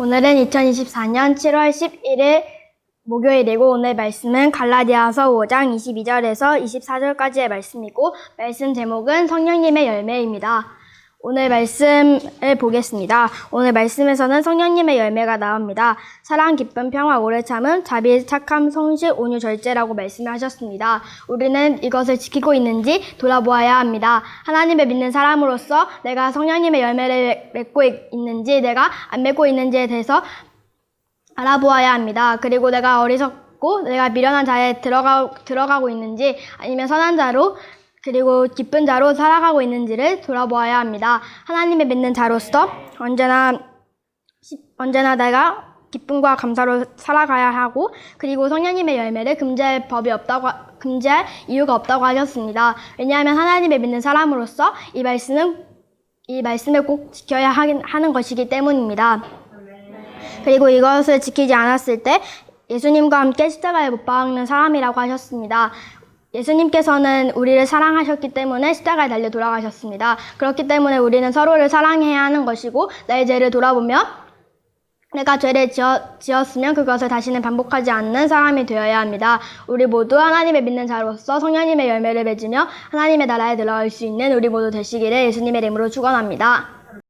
오늘은 2024년 7월 11일 목요일이고 오늘 말씀은 갈라디아서 5장 22절에서 24절까지의 말씀이고 말씀 제목은 성령님의 열매입니다. 오늘 말씀을 보겠습니다. 오늘 말씀에서는 성령님의 열매가 나옵니다. 사랑, 기쁨, 평화, 오래 참음, 자비, 착함, 성실, 온유, 절제라고 말씀하셨습니다. 우리는 이것을 지키고 있는지 돌아보아야 합니다. 하나님을 믿는 사람으로서 내가 성령님의 열매를 맺고 있는지 내가 안 맺고 있는지에 대해서 알아보아야 합니다. 그리고 내가 어리석고 내가 미련한 자에 들어가, 들어가고 있는지 아니면 선한 자로 그리고 기쁜 자로 살아가고 있는지를 돌아보아야 합니다. 하나님을 믿는 자로서 언제나 시- 언제나 내가 기쁨과 감사로 살아가야 하고 그리고 성령님의 열매를 금지할 법이 없다고 하- 금지할 이유가 없다고 하셨습니다. 왜냐하면 하나님을 믿는 사람으로서 이 말씀은 이 말씀을 꼭 지켜야 하는 것이기 때문입니다. 그리고 이것을 지키지 않았을 때 예수님과 함께 십자가에 못 박는 사람이라고 하셨습니다. 예수님께서는 우리를 사랑하셨기 때문에 십자가에 달려 돌아가셨습니다. 그렇기 때문에 우리는 서로를 사랑해야 하는 것이고 나의 죄를 돌아보며 내가 죄를 지어, 지었으면 그것을 다시는 반복하지 않는 사람이 되어야 합니다. 우리 모두 하나님을 믿는 자로서 성령님의 열매를 맺으며 하나님의 나라에 들어갈 수 있는 우리 모두 되시기를 예수님의 이름으로 축원합니다.